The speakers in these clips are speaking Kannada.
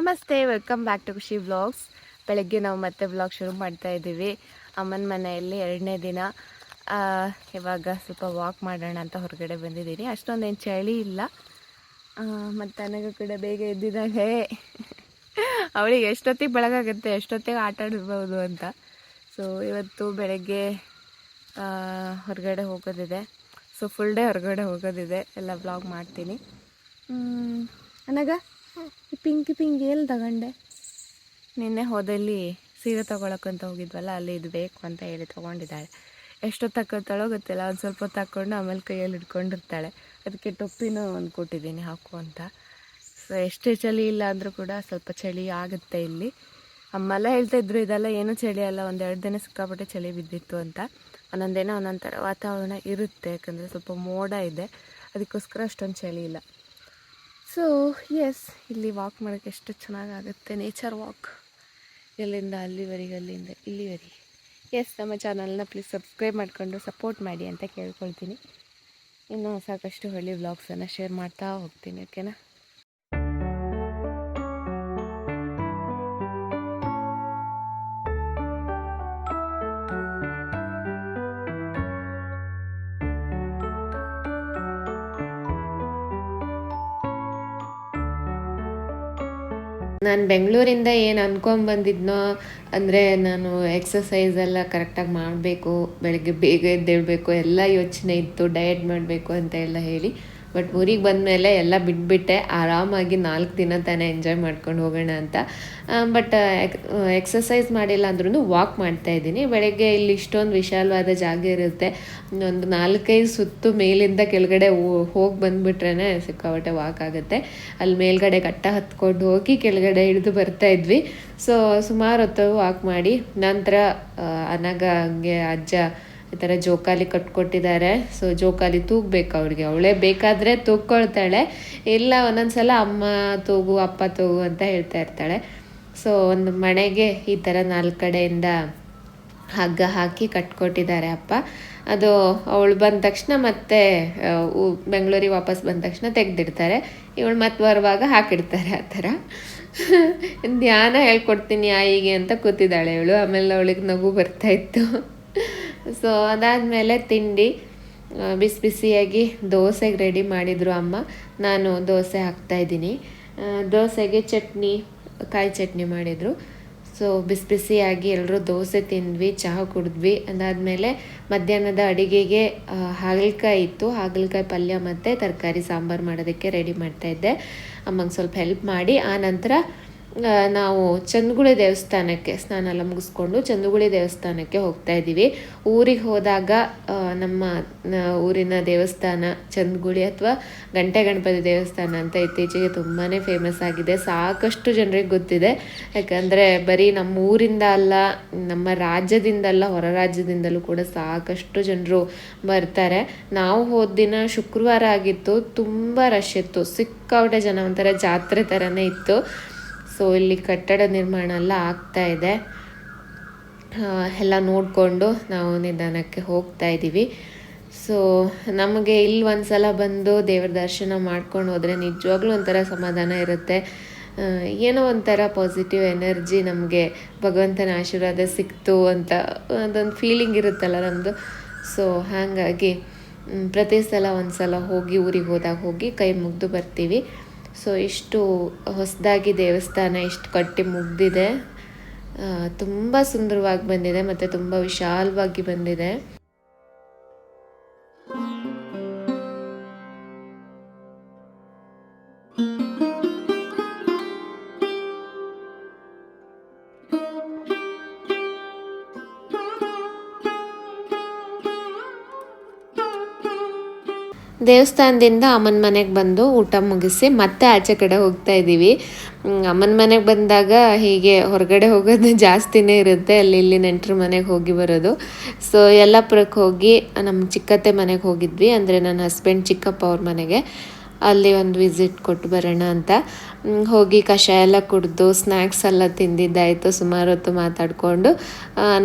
ನಮಸ್ತೆ, welcome back to Khushi vlogs ಬೆಳಗ್ಗೆ ನಾವು ಮತ್ತೆ ವ್ಲಾಗ್ ಶುರು ಮಾಡ್ತಾ ಇದ್ದೀವಿ. ಅಮ್ಮನ ಮನೆಯಲ್ಲಿ ಎರಡನೇ ದಿನ. ಇವಾಗ ಸ್ವಲ್ಪ ವಾಕ್ ಮಾಡೋಣ ಅಂತ ಹೊರಗಡೆ ಬಂದಿದ್ದೀನಿ. ಅಷ್ಟೊಂದೇನು ಚಳಿ ಇಲ್ಲ. ಮತ್ತು ನನಗೂ ಕೂಡ ಬೇಗ ಎದ್ದಿದ್ದಾಳೆ ಅವಳಿಗೆ ಎಷ್ಟೊತ್ತಿಗೆ ಬೆಳಗಾಗುತ್ತೆ, ಎಷ್ಟೊತ್ತಿಗೆ ಆಟ ಆಡಬಹುದು ಅಂತ. ಸೊ ಇವತ್ತು ಬೆಳಗ್ಗೆ ಹೊರಗಡೆ ಹೋಗೋದಿದೆ. ಸೊ ಫುಲ್ ಡೇ ಹೊರಗಡೆ ಹೋಗೋದಿದೆ. ಎಲ್ಲ ಬ್ಲಾಗ್ ಮಾಡ್ತೀನಿ. ಅನಗ ಪಿಂಕಿ ಪಿಂಕಿ ಎಲ್ಲಿ ತಗೊಂಡೆ? ನಿನ್ನೆ ಹೋದಲ್ಲಿ ಸೀರೆ ತೊಗೊಳಕ್ಕಂತ ಹೋಗಿದ್ವಲ್ಲ, ಅಲ್ಲಿ ಇದು ಬೇಕು ಅಂತ ಹೇಳಿ ತೊಗೊಂಡಿದ್ದಾಳೆ. ತಕ್ಕೊಳ್ತಾಳೋ ಗೊತ್ತಿಲ್ಲ, ಒಂದು ಸ್ವಲ್ಪ ತಕ್ಕೊಂಡು ಆಮೇಲೆ ಕೈಯಲ್ಲಿ ಹಿಡ್ಕೊಂಡಿರ್ತಾಳೆ. ಅದಕ್ಕೆ ಟೊಪ್ಪಿನೂ ಒಂದು ಕೊಟ್ಟಿದ್ದೀನಿ, ಹಾಕು ಅಂತ. ಸೊ ಎಷ್ಟೇ ಚಳಿ ಇಲ್ಲ ಅಂದರೂ ಕೂಡ ಸ್ವಲ್ಪ ಚಳಿ ಆಗುತ್ತೆ ಇಲ್ಲಿ. ಅಮ್ಮೆಲ್ಲ ಹೇಳ್ತಾ ಇದ್ರು, ಇದೆಲ್ಲ ಏನೂ ಚಳಿ ಅಲ್ಲ ಒಂದೆರಡು ದಿನ ಸಿಕ್ಕಾಪಟ್ಟೆ ಚಳಿ ಬಿದ್ದಿತ್ತು ಅಂತ. ಒಂದೊಂದೇನೋ ಒಂದೊಂದು ಥರ ವಾತಾವರಣ ಇರುತ್ತೆ, ಯಾಕಂದರೆ ಸ್ವಲ್ಪ ಮೋಡ ಇದೆ. ಅದಕ್ಕೋಸ್ಕರ ಅಷ್ಟೊಂದು ಚಳಿ ಇಲ್ಲ. ಸೊ ಎಸ್ ಇಲ್ಲಿ ವಾಕ್ ಮಾಡೋಕ್ಕೆ ಎಷ್ಟು ಚೆನ್ನಾಗಾಗುತ್ತೆ ನೇಚರ್ ವಾಕ್ ಇಲ್ಲಿಂದ ಅಲ್ಲಿವರೆಗೆ, ಅಲ್ಲಿಂದ, ಇಲ್ಲಿವರೆಗೆ. ಎಸ್ ನಮ್ಮ ಚಾನಲ್ನ ಪ್ಲೀಸ್ ಸಬ್ಸ್ಕ್ರೈಬ್ ಮಾಡಿಕೊಂಡು ಸಪೋರ್ಟ್ ಮಾಡಿ ಅಂತ ಕೇಳ್ಕೊಳ್ತೀನಿ. ಇನ್ನೂ ಸಾಕಷ್ಟು ಹಳ್ಳಿ ವ್ಲಾಗ್ಸನ್ನು ಶೇರ್ ಮಾಡ್ತಾ ಹೋಗ್ತೀನಿ ಓಕೆನಾ ನಾನು ಬೆಂಗಳೂರಿಂದ ಏನು ಅನ್ಕೊಂಬಂದಿದ್ನೋ ಅಂದರೆ ನಾನು ಎಕ್ಸಸೈಸ್ ಎಲ್ಲ ಕರೆಕ್ಟಾಗಿ ಮಾಡಬೇಕು, ಬೆಳಗ್ಗೆ ಬೇಗ ಎದ್ದೇಳಬೇಕು, ಎಲ್ಲ ಯೋಚನೆ ಇತ್ತು ಡಯಟ್ ಮಾಡಬೇಕು ಅಂತ ಎಲ್ಲ ಹೇಳಿ. ಬಟ್ ಊರಿಗೆ ಬಂದಮೇಲೆ ಎಲ್ಲ ಬಿಟ್ಬಿಟ್ಟೆ, ಆರಾಮಾಗಿ ನಾಲ್ಕು ದಿನ ತಾನೇ ಎಂಜಾಯ್ ಮಾಡ್ಕೊಂಡು ಹೋಗೋಣ ಅಂತ. ಬಟ್ ಎಕ್ಸಸೈಸ್ ಮಾಡಿಲ್ಲ ಅಂದ್ರೂ ವಾಕ್ ಮಾಡ್ತಾ ಇದ್ದೀನಿ. ಬೆಳಗ್ಗೆ ಇಲ್ಲಿ ಇಷ್ಟೊಂದು ವಿಶಾಲವಾದ ಜಾಗ ಇರುತ್ತೆ. ಒಂದು ನಾಲ್ಕೈದು ಸುತ್ತು ಮೇಲಿಂದ ಕೆಳಗಡೆ ಹೋಗಿ ಬಂದುಬಿಟ್ರೇ ಸಿಕ್ಕಾಪಟ್ಟೆ ವಾಕ್ ಆಗುತ್ತೆ. ಅಲ್ಲಿ ಮೇಲ್ಗಡೆ ಕಟ್ಟ ಹತ್ಕೊಂಡು ಹೋಗಿ ಕೆಳಗಡೆ ಹಿಡಿದು ಬರ್ತಾ ಇದ್ವಿ. ಸೊ ಸುಮಾರು ಹೊತ್ತು ವಾಕ್ ಮಾಡಿ ನಂತರ ಅನಗ ಹಂಗೆ ಅಜ್ಜ ಈ ಥರ ಜೋಕಾಲಿ ಕಟ್ಕೊಟ್ಟಿದ್ದಾರೆ. ಸೊ ಜೋಕಾಲಿ ತೂಗಬೇಕು ಅವ್ರಿಗೆ. ಅವಳೇ ಬೇಕಾದರೆ ತೂಗ್ಕೊಳ್ತಾಳೆ. ಇಲ್ಲ, ಒಂದೊಂದ್ಸಲ ಅಮ್ಮ ತೂಗು, ಅಪ್ಪ ತೂಗು ಅಂತ ಹೇಳ್ತಾ ಇರ್ತಾಳೆ. ಸೊ ಒಂದು ಮನೆಗೆ ಈ ಥರ ನಾಲ್ಕು ಕಡೆಯಿಂದ ಹಗ್ಗ ಹಾಕಿ ಕಟ್ಕೊಟ್ಟಿದ್ದಾರೆ ಅಪ್ಪ. ಅದು ಅವಳು ಬಂದ ತಕ್ಷಣ ಮತ್ತೆ ಬೆಂಗಳೂರಿಗೆ ವಾಪಸ್ ಬಂದ ತಕ್ಷಣ ತೆಗೆದಿಡ್ತಾರೆ. ಇವಳು ಮತ್ತೆ ಬರುವಾಗ ಹಾಕಿಡ್ತಾರೆ ಆ ಥರ ಧ್ಯಾನ ಹೇಳ್ಕೊಡ್ತೀನಿ ಆಯಿಗೆ ಅಂತ ಕೂತಿದ್ದಾಳೆ ಇವಳು ಆಮೇಲೆ ಅವಳಿಗೆ ನಗು ಬರ್ತಾ ಇತ್ತು. ಸೊ ಅದಾದಮೇಲೆ ತಿಂಡಿ ಬಿಸಿ ಬಿಸಿಯಾಗಿ ದೋಸೆಗೆ ರೆಡಿ ಮಾಡಿದರು ಅಮ್ಮ. ನಾನು ದೋಸೆ ಹಾಕ್ತಾಯಿದ್ದೀನಿ ದೋಸೆಗೆ ಚಟ್ನಿ, ಕಾಯಿ ಚಟ್ನಿ ಮಾಡಿದರು. ಸೊ ಬಿಸಿ ಬಿಸಿಯಾಗಿ ಎಲ್ಲರೂ ದೋಸೆ ತಿಂದ್ವಿ, ಚಹಾ ಕುಡಿದ್ವಿ. ಅದಾದಮೇಲೆ ಮಧ್ಯಾಹ್ನದ ಅಡುಗೆಗೆ ಹಾಗಲಕಾಯಿ ಇತ್ತು. ಹಾಗಲಕಾಯಿ ಪಲ್ಯ ಮತ್ತು ತರಕಾರಿ ಸಾಂಬಾರು ಮಾಡೋದಕ್ಕೆ ರೆಡಿ ಮಾಡ್ತಾಯಿದ್ದೆ ಅಮ್ಮಂಗೆ ಸ್ವಲ್ಪ ಹೆಲ್ಪ್ ಮಾಡಿ. ಆ ನಂತರ ನಾವು ಚಂದಗುಳಿ ದೇವಸ್ಥಾನಕ್ಕೆ ಸ್ನಾನ ಎಲ್ಲ ಮುಗಿಸ್ಕೊಂಡು ಚಂದಗುಳಿ ದೇವಸ್ಥಾನಕ್ಕೆ ಹೋಗ್ತಾ ಇದ್ದೀವಿ. ಊರಿಗೆ ಹೋದಾಗ ನಮ್ಮ ಊರಿನ ದೇವಸ್ಥಾನ ಚಂದ್ಗುಳಿ ಅಥವಾ ಗಂಟೆ ಗಣಪತಿ ದೇವಸ್ಥಾನ ಅಂತ ಇತ್ತೀಚೆಗೆ ತುಂಬಾ ಫೇಮಸ್ ಆಗಿದೆ. ಸಾಕಷ್ಟು ಜನರಿಗೆ ಗೊತ್ತಿದೆ. ಯಾಕಂದರೆ ಬರೀ ನಮ್ಮ ಊರಿಂದ ಅಲ್ಲ, ನಮ್ಮ ರಾಜ್ಯದಿಂದಲ್ಲ ಹೊರ ರಾಜ್ಯದಿಂದಲೂ ಕೂಡ ಸಾಕಷ್ಟು ಜನರು ಬರ್ತಾರೆ. ನಾವು ಹೋದ ದಿನ ಶುಕ್ರವಾರ ಆಗಿತ್ತು, ತುಂಬ ರಶ್ ಇತ್ತು. ಸಿಕ್ಕಾಪಟ್ಟೆ ಜನ ಒಂಥರ ಜಾತ್ರೆ ಥರನೇ ಇತ್ತು. ಸೊ ಇಲ್ಲಿ ಕಟ್ಟಡ ನಿರ್ಮಾಣ ಎಲ್ಲ ಆಗ್ತಾ ಇದೆ. ಎಲ್ಲ ನೋಡಿಕೊಂಡು ನಾವು ನಿಧಾನಕ್ಕೆ ಹೋಗ್ತಾ ಇದ್ದೀವಿ. ಸೊ ನಮಗೆ ಇಲ್ಲಿ ಒಂದ್ಸಲ ಬಂದು ದೇವ್ರ ದರ್ಶನ ಮಾಡ್ಕೊಂಡು ಹೋದರೆ ನಿಜವಾಗ್ಲೂ ಒಂಥರ ಸಮಾಧಾನ ಇರುತ್ತೆ. ಏನೋ ಒಂಥರ ಪಾಸಿಟಿವ್ ಎನರ್ಜಿ ನಮಗೆ ಭಗವಂತನ ಆಶೀರ್ವಾದ ಸಿಕ್ತು ಅಂತ ಅದೊಂದು ಫೀಲಿಂಗ್ ಇರುತ್ತಲ್ಲ ನಮ್ಮದು ಸೊ ಹಾಗಾಗಿ ಪ್ರತಿ ಸಲ ಒಂದು ಸಲ ಹೋಗಿ ಊರಿಗೆ ಹೋದಾಗ ಹೋಗಿ ಕೈ ಮುಗಿದು ಬರ್ತೀವಿ. ಸೊ ಇಷ್ಟು ಹೊಸದಾಗಿ ದೇವಸ್ಥಾನ ಇಷ್ಟು ಕಟ್ಟಿ ಮುಗಿದಿದೆ. ತುಂಬ ಸುಂದರವಾಗಿ ಬಂದಿದೆ ಮತ್ತು ತುಂಬ ವಿಶಾಲವಾಗಿ ಬಂದಿದೆ. ದೇವಸ್ಥಾನದಿಂದ ಅಮ್ಮನ ಮನೆಗೆ ಬಂದು ಊಟ ಮುಗಿಸಿ ಮತ್ತೆ ಆಚೆ ಕಡೆ ಹೋಗ್ತಾ ಇದ್ದೀವಿ. ಅಮ್ಮನ ಮನೆಗೆ ಬಂದಾಗ ಹೀಗೆ ಹೊರಗಡೆ ಹೋಗೋದು ಜಾಸ್ತಿನೇ ಇರುತ್ತೆ. ಅಲ್ಲಿ ಇಲ್ಲಿ ನೆಂಟರ ಮನೆಗೆ ಹೋಗಿ ಬರೋದು. ಸೊ ಯಲ್ಲಾಪುರಕ್ಕೆ ಹೋಗಿ ನಮ್ಮ ಚಿಕ್ಕತ್ತೆ ಮನೆಗೆ ಹೋಗಿದ್ವಿ. ಅಂದರೆ ನನ್ನ ಹಸ್ಬೆಂಡ್ ಚಿಕ್ಕಪ್ಪ ಅವ್ರ ಮನೆಗೆ. ಅಲ್ಲಿ ಒಂದು ವಿಸಿಟ್ ಕೊಟ್ಟು ಬರೋಣ ಅಂತ. ಹೋಗಿ ಕಷಾಯ ಎಲ್ಲ ಕುಡಿದು ಸ್ನ್ಯಾಕ್ಸ್ ಎಲ್ಲ ತಿಂದಿದ್ದಾಯಿತು ಸುಮಾರು ಹೊತ್ತು ಮಾತಾಡಿಕೊಂಡು.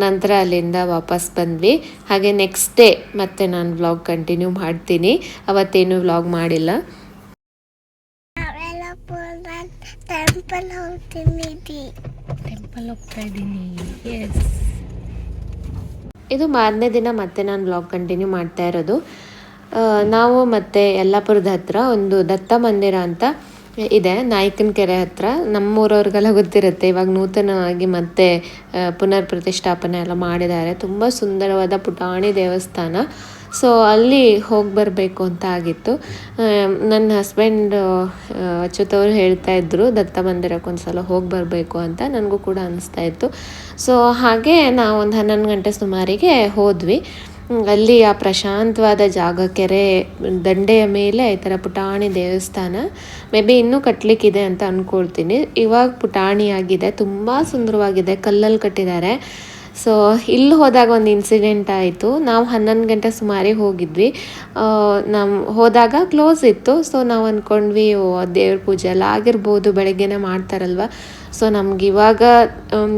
ನಂತರ ಅಲ್ಲಿಂದ ವಾಪಸ್ ಬಂದ್ವಿ. ಹಾಗೆ ನೆಕ್ಸ್ಟ್ ಡೇ ಮತ್ತೆ ನಾನು ವ್ಲಾಗ್ ಕಂಟಿನ್ಯೂ ಮಾಡ್ತೀನಿ. ಅವತ್ತೇನು ವ್ಲಾಗ್ ಮಾಡಿಲ್ಲ. ನಾವೆಲ್ಲ ಪುರ ಟೆಂಪಲ್ ಹೋಗ್ತೀನಿ ಟೆಂಪಲ್ ಹೋಗ್ತಾ ಇದ್ದೀನಿ. ಎಸ್ ಇದು ಮಾರನೇ ದಿನ ಮತ್ತೆ ನಾನು ಬ್ಲಾಗ್ ಕಂಟಿನ್ಯೂ ಮಾಡ್ತಾ ಇರೋದು. ನಾವು ಮತ್ತೆ ಯಲ್ಲಾಪುರದ ಹತ್ರ ಒಂದು ದತ್ತ ಮಂದಿರ ಅಂತ ಇದೆ, ನಾಯಕನ ಕೆರೆ ಹತ್ರ. ನಮ್ಮೂರವ್ರಿಗೆಲ್ಲ ಗೊತ್ತಿರುತ್ತೆ, ಇವಾಗ ನೂತನವಾಗಿ ಮತ್ತೆ ಪುನರ್ ಪ್ರತಿಷ್ಠಾಪನೆ ಎಲ್ಲ ಮಾಡಿದ್ದಾರೆ. ತುಂಬ ಸುಂದರವಾದ ಪುಟಾಣಿ ದೇವಸ್ಥಾನ. ಸೊ ಅಲ್ಲಿ ಹೋಗಿ ಬರಬೇಕು ಅಂತ ಆಗಿತ್ತು. ನನ್ನ ಹಸ್ಬೆಂಡ್ ಅಚ್ಯುತವ್ರು ಹೇಳ್ತಾ ಇದ್ದರು ದತ್ತ ಮಂದಿರಕ್ಕೆ ಒಂದ್ಸಲ ಹೋಗಿ ಬರಬೇಕು ಅಂತ ನನಗೂ ಕೂಡ ಅನಿಸ್ತಾ ಇತ್ತು. ಸೊ ಹಾಗೆ ನಾವು ಒಂದು ಹನ್ನೊಂದು ಗಂಟೆ ಸುಮಾರಿಗೆ ಹೋದ್ವಿ. ಅಲ್ಲಿ ಆ ಪ್ರಶಾಂತವಾದ ಜಾಗ ಕೆರೆ ದಂಡೆಯ ಮೇಲೆ ಈ ಥರ ಪುಟಾಣಿ ದೇವಸ್ಥಾನ. ಮೇ ಬಿ ಇನ್ನೂ ಕಟ್ಟಲಿಕ್ಕಿದೆ ಅಂತ ಅಂದ್ಕೊಳ್ತೀನಿ ಇವಾಗ ಪುಟಾಣಿ ಆಗಿದೆ ತುಂಬ ಸುಂದರವಾಗಿದೆ ಕಲ್ಲಲ್ಲಿ ಕಟ್ಟಿದ್ದಾರೆ. ಸೊ ಇಲ್ಲಿ ಹೋದಾಗ ಒಂದು ಇನ್ಸಿಡೆಂಟ್ ಆಯಿತು. ನಾವು ಹನ್ನೊಂದು ಗಂಟೆ ಸುಮಾರಿಗೆ ಹೋಗಿದ್ವಿ. ನಮ್ಮ ಹೋದಾಗ ಕ್ಲೋಸ್ ಇತ್ತು. ಸೊ ನಾವು ಅಂದ್ಕೊಂಡ್ವಿ ದೇವ್ರ ಪೂಜೆ ಎಲ್ಲ ಆಗಿರ್ಬೋದು, ಬೆಳಗ್ಗೆನೇ ಮಾಡ್ತಾರಲ್ವ. ಸೊ ನಮ್ಗೆ ಇವಾಗ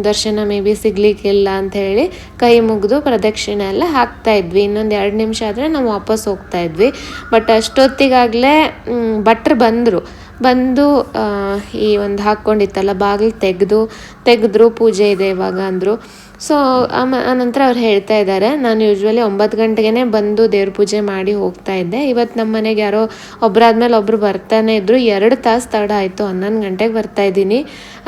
ದರ್ಶನ ಮೇ ಬಿ ಸಿಗ್ಲಿಕ್ಕಿಲ್ಲ ಅಂತ ಹೇಳಿ ಕೈ ಮುಗಿದು ಪ್ರದಕ್ಷಿಣೆ ಎಲ್ಲ ಹಾಕ್ತಾ ಇದ್ವಿ. ಇನ್ನೊಂದು ಎರಡು ನಿಮಿಷ ಆದರೆ ನಾವು ವಾಪಸ್ ಹೋಗ್ತಾ ಇದ್ವಿ. ಬಟ್ ಅಷ್ಟೊತ್ತಿಗಾಗಲೇ ಭಟ್ರು ಬಂದರು. ಬಂದು ಈ ಒಂದು ಹಾಕ್ಕೊಂಡಿತ್ತಲ್ಲ ಬಾಗಿಲು ತೆಗೆದು, ತೆಗೆದ್ರು, ಪೂಜೆ ಇದೆ ಇವಾಗ ಅಂದರು. ಸೊ ಆಮ, ಆನಂತರ ಅವ್ರು ಹೇಳ್ತಾ ಇದ್ದಾರೆ, ನಾನು ಯೂಶ್ವಲಿ ಒಂಬತ್ತು ಗಂಟೆಗೆ ಬಂದು ದೇವ್ರ ಪೂಜೆ ಮಾಡಿ ಹೋಗ್ತಾ ಇದ್ದೆ. ಇವತ್ತು ನಮ್ಮ ಮನೆಗೆ ಯಾರೋ ಒಬ್ಬರಾದ್ಮೇಲೆ ಒಬ್ಬರು ಬರ್ತಾನೆ ಇದ್ದರು ಎರಡು ತಾಸು ತಡ ಆಯಿತು, ಹನ್ನೊಂದು ಗಂಟೆಗೆ ಬರ್ತಾ ಇದ್ದೀನಿ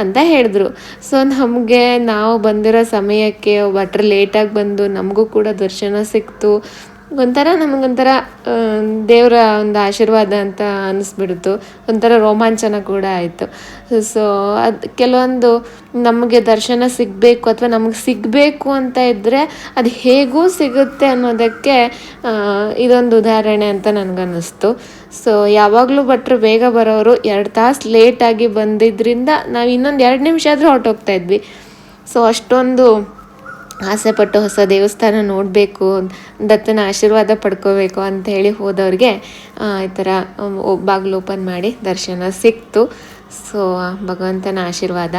ಅಂತ ಹೇಳಿದ್ರು. ಸೊ ನಮಗೆ ನಾವು ಬಂದಿರೋ ಸಮಯಕ್ಕೆ ಭಟ್ರು ಲೇಟಾಗಿ ಬಂದು ನಮಗೂ ಕೂಡ ದರ್ಶನ ಸಿಕ್ತು. ಒಂಥರ ನಮಗೊಂಥರ ದೇವರ ಒಂದು ಆಶೀರ್ವಾದ ಅಂತ ಅನ್ನಿಸ್ಬಿಡ್ತು ಒಂಥರ ರೋಮಾಂಚನ ಕೂಡ ಆಯಿತು. ಸೊ ಅದು ಕೆಲವೊಂದು ನಮಗೆ ದರ್ಶನ ಸಿಗಬೇಕು ಅಥವಾ ನಮಗೆ ಸಿಗಬೇಕು ಅಂತ ಇದ್ದರೆ ಅದು ಹೇಗೂ ಸಿಗುತ್ತೆ ಅನ್ನೋದಕ್ಕೆ ಇದೊಂದು ಉದಾಹರಣೆ ಅಂತ ನನಗನ್ನಿಸ್ತು. ಸೊ ಯಾವಾಗಲೂ ಭಟ್ರು ಬೇಗ ಬರೋರು ಎರಡು ತಾಸು ಲೇಟಾಗಿ ಬಂದಿದ್ದರಿಂದ ನಾವು ಇನ್ನೊಂದು ಎರಡು ನಿಮಿಷ ಆದರೂ ಹೊರಟೋಗ್ತಾ ಇದ್ವಿ. ಸೊ ಅಷ್ಟೊಂದು ಆಸೆ ಪಟ್ಟು ಹೊಸ ದೇವಸ್ಥಾನ ನೋಡಬೇಕು, ದತ್ತನ ಆಶೀರ್ವಾದ ಪಡ್ಕೋಬೇಕು ಅಂತ ಹೇಳಿ ಹೋದವ್ರಿಗೆ ಈ ಥರ ಬಾಗಿಲು ಓಪನ್ ಮಾಡಿ ದರ್ಶನ ಸಿಕ್ತು. ಸೊ ಭಗವಂತನ ಆಶೀರ್ವಾದ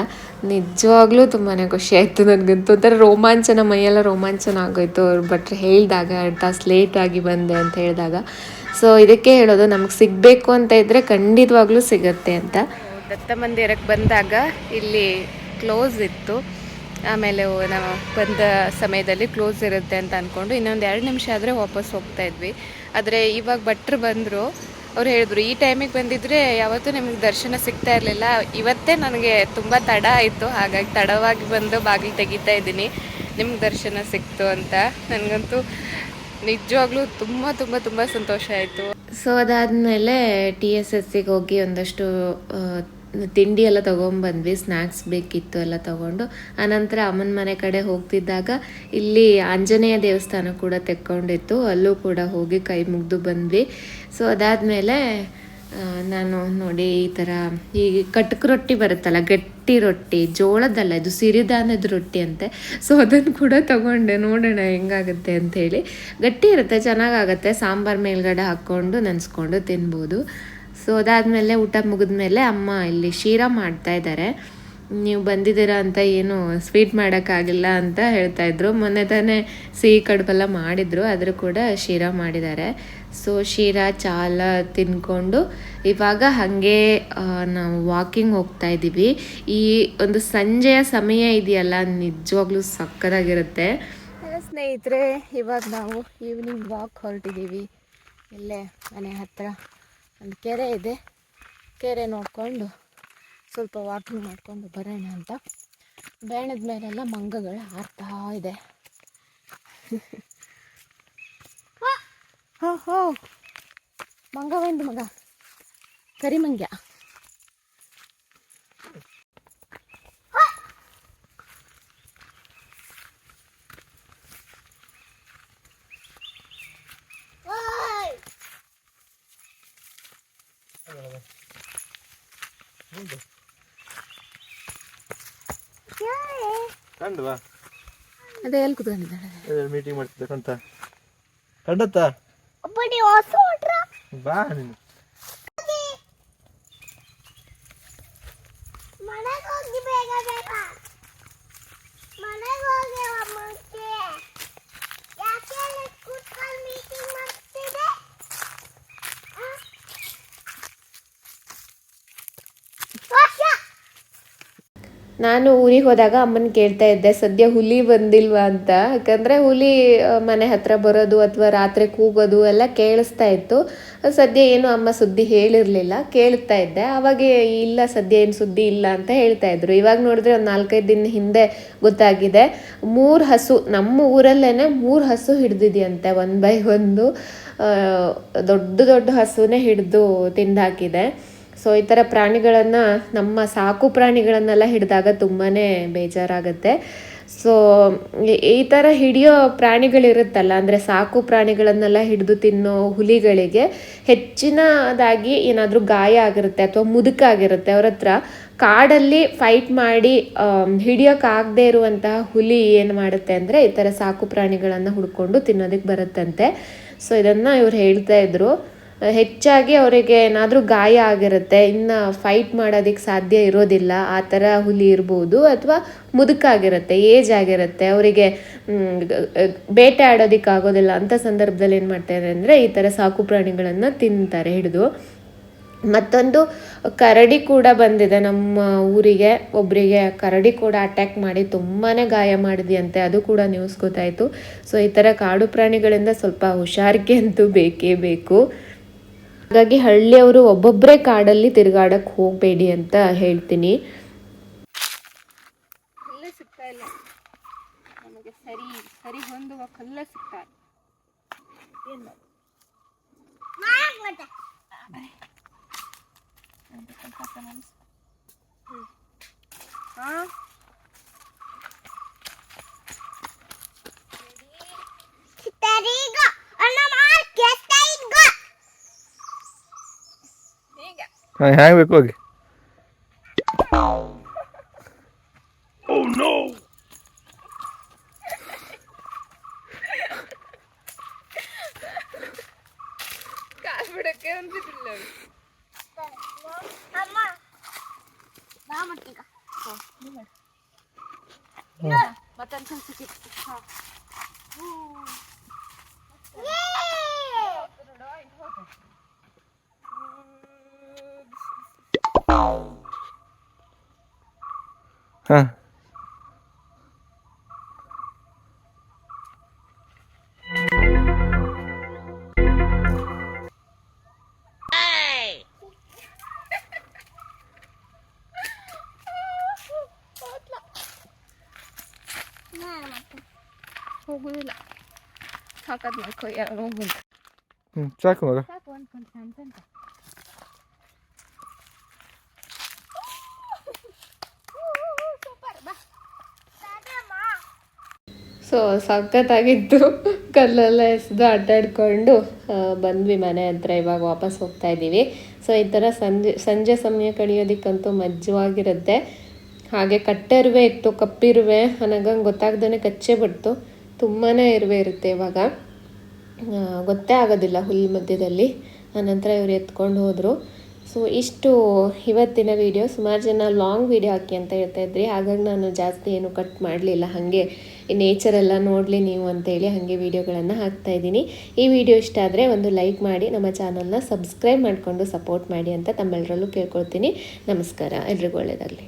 ನಿಜವಾಗ್ಲೂ ತುಂಬಾ ಖುಷಿ ಆಯಿತು ನನಗಂತೂ ಒಂಥರ ರೋಮಾಂಚನ, ಮೈಯೆಲ್ಲ ರೋಮಾಂಚನ ಆಗೋಯ್ತು. ಅವ್ರು ಭಟ್ರು ಹೇಳಿದಾಗ, ಎರಡು ತಾಸು ಲೇಟಾಗಿ ಬಂದೆ ಅಂತ ಹೇಳಿದಾಗ. ಸೊ ಇದಕ್ಕೆ ಹೇಳೋದು ನಮಗೆ ಸಿಗಬೇಕು ಅಂತ ಇದ್ದರೆ ಖಂಡಿತವಾಗ್ಲೂ ಸಿಗತ್ತೆ ಅಂತ. ದತ್ತ ಮಂದಿರಕ್ಕೆ ಬಂದಾಗ ಇಲ್ಲಿ ಕ್ಲೋಸ್ ಇತ್ತು. ಆಮೇಲೆ ನಾವು ಬಂದ ಸಮಯದಲ್ಲಿ ಕ್ಲೋಸ್ ಇರುತ್ತೆ ಅಂತ ಅಂದ್ಕೊಂಡು ಇನ್ನೊಂದು ಎರಡು ನಿಮಿಷ ಆದರೆ ವಾಪಸ್ ಹೋಗ್ತಾ ಇದ್ವಿ. ಆದರೆ ಇವಾಗ ಭಟ್ರು ಬಂದರು, ಅವ್ರು ಹೇಳಿದ್ರು, ಈ ಟೈಮಿಗೆ ಬಂದಿದ್ರೆ ಯಾವತ್ತೂ ನಿಮಗೆ ದರ್ಶನ ಸಿಗ್ತಾ ಇರಲಿಲ್ಲ. ಇವತ್ತೇ ನನಗೆ ತುಂಬ ತಡ ಆಯಿತು, ಹಾಗಾಗಿ ತಡವಾಗಿ ಬಂದು ಬಾಗಿಲು ತೆಗಿತಾ ಇದ್ದೀನಿ. ನಿಮ್ಗೆ ದರ್ಶನ ಸಿಕ್ತು ಅಂತ. ನನಗಂತೂ ನಿಜವಾಗ್ಲೂ ತುಂಬ ತುಂಬ ತುಂಬ ಸಂತೋಷ ಆಯಿತು. ಸೊ ಅದಾದಮೇಲೆ ಟಿ ಎಸ್ ಎಸ್ಸಿಗೆ ಹೋಗಿ ಒಂದಷ್ಟು ತಿಂಡಿ ಎಲ್ಲ ತೊಗೊಂಬಂದ್ವಿ ಸ್ನ್ಯಾಕ್ಸ್ ಬೇಕಿತ್ತು ಎಲ್ಲ ತೊಗೊಂಡು. ಆನಂತರ ಅಮ್ಮನ ಮನೆ ಕಡೆ ಹೋಗ್ತಿದ್ದಾಗ ಇಲ್ಲಿ ಆಂಜನೇಯ ದೇವಸ್ಥಾನ ಕೂಡ ತೆಕ್ಕೊಂಡಿತ್ತು, ಅಲ್ಲೂ ಕೂಡ ಹೋಗಿ ಕೈ ಮುಗಿದು ಬಂದ್ವಿ. ಸೊ ಅದಾದಮೇಲೆ ನಾನು ನೋಡಿ ಈ ಥರ ಈ ಕಟಕ್ ರೊಟ್ಟಿ ಬರುತ್ತಲ್ಲ, ಗಟ್ಟಿ ರೊಟ್ಟಿ, ಜೋಳದಲ್ಲ ಇದು ಸಿರಿಧಾನ್ಯದ ರೊಟ್ಟಿ ಅಂತೆ. ಸೊ ಅದನ್ನು ಕೂಡ ತಗೊಂಡೆ, ನೋಡೋಣ ಹೆಂಗಾಗುತ್ತೆ ಅಂತ ಹೇಳಿ ಗಟ್ಟಿ ಇರುತ್ತೆ, ಚೆನ್ನಾಗಾಗತ್ತೆ, ಸಾಂಬಾರ್ ಮೇಲ್ಗಡೆ ಹಾಕ್ಕೊಂಡು ನೆನೆಸ್ಕೊಂಡು ತಿನ್ಬೋದು. ಸೊ ಅದಾದಮೇಲೆ ಊಟ ಮುಗಿದ್ಮೇಲೆ ಅಮ್ಮ ಇಲ್ಲಿ ಶೀರಾ ಮಾಡ್ತಾ ಇದ್ದಾರೆ. ನೀವು ಬಂದಿದ್ದೀರಾ ಅಂತ ಏನು ಸ್ವೀಟ್ ಮಾಡೋಕ್ಕಾಗಿಲ್ಲ ಅಂತ ಹೇಳ್ತಾ ಇದ್ರು. ಮೊನ್ನೆ ತಾನೇ ಸಿಹಿ ಕಡುಬೆಲ್ಲ ಮಾಡಿದ್ರು, ಆದರೂ ಕೂಡ ಶೀರಾ ಮಾಡಿದ್ದಾರೆ. ಸೊ ಶೀರಾ, ಚಾಲ ತಿನ್ಕೊಂಡು ಇವಾಗ ಹಾಗೆ ನಾವು ವಾಕಿಂಗ್ ಹೋಗ್ತಾ ಇದ್ದೀವಿ. ಈ ಒಂದು ಸಂಜೆಯ ಸಮಯ ಇದೆಯಲ್ಲ, ನಿಜವಾಗ್ಲೂ ಸಕ್ಕದಾಗಿರುತ್ತೆ ಸ್ನೇಹಿತರೆ, ಇವಾಗ ನಾವು ಈವ್ನಿಂಗ್ ವಾಕ್ ಹೊರಟಿದ್ದೀವಿ. ಇಲ್ಲೇ ಮನೆ ಹತ್ರ. ಒಂದು ಕೆರೆ ಇದೆ. ಕೆರೆ ನೋಡಿಕೊಂಡು ಸ್ವಲ್ಪ ವಾಕಿಂಗ್ ಮಾಡಿಕೊಂಡು ಬರೋಣ ಅಂತ. ಬೇಣದ ಮೇಲೆಲ್ಲ ಮಂಗಗಳು ಹಾರ್ತಾ ಇದೆ. ಹೋ ಹೋ. ಮಂಗ ಒಂದು ಮಗ. ಕರಿಮಂಗ್ಯ. ಕಂಡ್ವಾ ಅದೇ ಎಲ್ಲಿ ಕುತ್ಕೊಂಡಿದ್ದಾಳೆ? ಮೀಟಿಂಗ್ ಮಾಡ್ತಿದ್ದೆ ಕಂತ. ಕಂಡತ್ತ? ಬಾ ನೀನು ಮನೆಗೆ ಹೋಗಿ ಬೇಗ ಬೇಗ ಮನೆಗೆ ಹೋಗಿ ಅಮ್ಮಕ್ಕೆ ಯಾಕೆ ಅಲ್ಲಿ ಕೂತ್ಕೊಂಡು ಮೀಟಿಂಗ್ ಮಾಡ್ತಿದೆ ಆ? ವರ್ಷ ನಾನು ಊರಿಗೆ ಹೋದಾಗ ಅಮ್ಮನ ಕೇಳ್ತಾ ಇದ್ದೆ, ಸದ್ಯ ಹುಲಿ ಬಂದಿಲ್ವಾ ಅಂತ. ಯಾಕಂದರೆ ಹುಲಿ ಮನೆ ಹತ್ರ ಬರೋದು ಅಥವಾ ರಾತ್ರಿ ಕೂಗೋದು ಎಲ್ಲ ಕೇಳಿಸ್ತಾ ಇತ್ತು. ಸದ್ಯ ಏನು ಅಮ್ಮ ಸುದ್ದಿ ಹೇಳಿರಲಿಲ್ಲ ಕೇಳ್ತಾ ಇದ್ದೆ. ಅವಾಗ, ಇಲ್ಲ ಸದ್ಯ ಏನು ಸುದ್ದಿ ಇಲ್ಲ ಅಂತ ಹೇಳ್ತಾ ಇದ್ರು. ಇವಾಗ ನೋಡಿದ್ರೆ ಒಂದು ನಾಲ್ಕೈದು ದಿನ ಹಿಂದೆ ಗೊತ್ತಾಗಿದೆ. ಮೂರು ಹಸು, ನಮ್ಮ ಊರಲ್ಲೇ ಮೂರು ಹಸು ಹಿಡ್ದಿದೆಯಂತೆ ಒನ್ ಬೈ ಒಂದು. ದೊಡ್ಡ ದೊಡ್ಡ ಹಸುನೇ ಹಿಡಿದು ತಿಂದಾಕಿದೆ. ಸೊ ಈ ಥರ ಪ್ರಾಣಿಗಳನ್ನು ನಮ್ಮ ಸಾಕು ಪ್ರಾಣಿಗಳನ್ನೆಲ್ಲ ಹಿಡಿದಾಗ ತುಂಬಾ ಬೇಜಾರಾಗುತ್ತೆ. ಸೊ ಈ ಥರ ಹಿಡಿಯೋ ಪ್ರಾಣಿಗಳಿರುತ್ತಲ್ಲ, ಅಂದರೆ ಸಾಕು ಪ್ರಾಣಿಗಳನ್ನೆಲ್ಲ ಹಿಡಿದು ತಿನ್ನೋ ಹುಲಿಗಳಿಗೆ ಹೆಚ್ಚಿನದಾಗಿ ಏನಾದರೂ ಗಾಯ ಆಗಿರುತ್ತೆ ಅಥವಾ ಮುದುಕಾಗಿರುತ್ತೆ ಅವ್ರ ಹತ್ರ ಕಾಡಲ್ಲಿ ಫೈಟ್ ಮಾಡಿ ಹಿಡಿಯೋಕ್ಕಾಗದೇ ಇರುವಂತಹ ಹುಲಿ ಏನು ಮಾಡುತ್ತೆ ಅಂದರೆ ಈ ಥರ ಸಾಕು ಪ್ರಾಣಿಗಳನ್ನು ಹುಡ್ಕೊಂಡು ತಿನ್ನೋದಕ್ಕೆ ಬರುತ್ತಂತೆ. ಸೊ ಇದನ್ನು ಇವ್ರು ಹೇಳ್ತಾ ಇದ್ರು. ಹೆಚ್ಚಾಗಿ ಅವರಿಗೆ ಏನಾದರೂ ಗಾಯ ಆಗಿರುತ್ತೆ, ಇನ್ನು ಫೈಟ್ ಮಾಡೋದಕ್ಕೆ ಸಾಧ್ಯ ಇರೋದಿಲ್ಲ, ಆ ಥರ ಹುಲಿ ಇರ್ಬೋದು ಅಥವಾ ಮುದುಕಾಗಿರುತ್ತೆ ಏಜ್ ಆಗಿರುತ್ತೆ, ಅವರಿಗೆ ಬೇಟೆ ಆಡೋದಕ್ಕೆ ಆಗೋದಿಲ್ಲ ಅಂಥ ಸಂದರ್ಭದಲ್ಲಿ ಏನು ಮಾಡ್ತಾರೆ ಅಂದರೆ ಈ ಥರ ಸಾಕು ಪ್ರಾಣಿಗಳನ್ನು ತಿಂತಾರೆ ಹಿಡಿದು. ಮತ್ತೊಂದು ಕರಡಿ ಕೂಡ ಬಂದಿದೆ, ನಮ್ಮ ಊರಿಗೆ ಒಬ್ಬರಿಗೆ ಕರಡಿ ಕೂಡ ಅಟ್ಯಾಕ್ ಮಾಡಿ ತುಂಬಾ ಗಾಯ ಮಾಡಿದೆಯಂತೆ, ಅದು ಕೂಡ ನ್ಯೂಸ್ ಗೊತ್ತಾಯಿತು. ಸೊ ಈ ಥರ ಕಾಡು ಪ್ರಾಣಿಗಳಿಂದ ಸ್ವಲ್ಪ ಹುಷಾರಿಕೆ ಅಂತೂ ಬೇಕೇ ಬೇಕು. ಹಾಗಾಗಿ ಹಳ್ಳಿಯವರು ಒಬ್ಬೊಬ್ಬರೇ ಕಾಡಲ್ಲಿ ತಿರುಗಾಡಕ್ಕೆ ಹೋಗಬೇಡಿ ಅಂತ ಹೇಳ್ತೀನಿ. ಸಿಗ್ತಾ ಇಲ್ಲ. ನಮಗೆ ಸರಿ ಸರಿ ಹೊಂದುವ ಕಲ್ಲ ಸಿಗ್ತಾ ಇಲ್ಲ ಮಾಡ್ ಮತ್ತೆ ಹಾ ತರೀಗ ಅಣ್ಣ ಮಾಡ್ ಕೆತ್ತೈಗ ಈಗ ಹಾಂ ಹ್ಯಾಂಗೆ ಬೇಕು ಹೋಗಿ ಕಾಲ್ ಬಿಡಕ್ಕೆ ಅಂತಿದ್ದಿಲ್ಲ ಅಮ್ಮ ಬಾ ಮತ್ತೀಗ ಮತ್ತೊಂದು ಸ್ವಲ್ಪ ಸಿಕ್ಕಿತ್ತು ಹಾ ಹಾಂ ಹೋಗುದಿಲ್ಲ ಸಾಕಾದ್ ಮಾಡ್ಕೊ ಯಾರು ಹೋಗುದು ಹ್ಞೂ ಸಾಕು ಮಗ ಸಾಕು ಅನ್ಕೊಂತ ಅನ್ಕೊಂತ ಸೊ ಸಖತ್ತಾಗಿತ್ತು. ಕಲ್ಲೆಲ್ಲ ಎಸೆದು ಅಡ್ಡಾಡ್ಕೊಂಡು ಬಂದ್ವಿ ಮನೆ ಹತ್ರ ಇವಾಗ ವಾಪಸ್ ಹೋಗ್ತಾ ಇದ್ದೀವಿ. ಸೊ ಈ ಥರ ಸಂಜೆ ಸಂಜೆ ಸಮಯ ಕಳಿಯೋದಕ್ಕಂತೂ ಮಜ್ಜವಾಗಿರುತ್ತೆ ಹಾಗೆ ಕಟ್ಟೆರುವೆ ಇತ್ತು, ಕಪ್ಪಿರುವೆ ನನಗಂಗೆ ಗೊತ್ತಾಗ್ದೇ ಕಚ್ಚೆ ಬಿಡ್ತು. ತುಂಬಾ ಇರುವೆ ಇರುತ್ತೆ ಇವಾಗ. ಗೊತ್ತೇ ಆಗೋದಿಲ್ಲ ಹುಲ್ ಮಧ್ಯದಲ್ಲಿ. ಆನಂತರ ಇವರು ಎತ್ಕೊಂಡು ಹೋದರು. ಸೊ ಇಷ್ಟು ಇವತ್ತಿನ ವಿಡಿಯೋ ಸುಮಾರು ಜನ ಲಾಂಗ್ ವಿಡಿಯೋ ಹಾಕಿ ಅಂತ ಹೇಳ್ತಾ ಇದ್ರಿ. ಹಾಗಾಗಿ ನಾನು ಜಾಸ್ತಿ ಏನು ಕಟ್ ಮಾಡಲಿಲ್ಲ. ಹಾಗೆ ನೇಚರ್ ಎಲ್ಲ ನೋಡಲಿ ನೀವು ಅಂತೇಳಿ ಹಾಗೆ ವೀಡಿಯೋಗಳನ್ನು ಹಾಕ್ತಾ ಇದ್ದೀನಿ. ಈ ವಿಡಿಯೋ ಇಷ್ಟ ಆದರೆ ಒಂದು ಲೈಕ್ ಮಾಡಿ, ನಮ್ಮ ಚಾನಲ್ನ ಸಬ್ಸ್ಕ್ರೈಬ್ ಮಾಡಿಕೊಂಡು ಸಪೋರ್ಟ್ ಮಾಡಿ ಅಂತ ತಮ್ಮೆಲ್ಲರಲ್ಲೂ ಕೇಳ್ಕೊಳ್ತೀನಿ. ನಮಸ್ಕಾರ, ಎಲ್ರಿಗೂ ಒಳ್ಳೆಯದಾಗಲಿ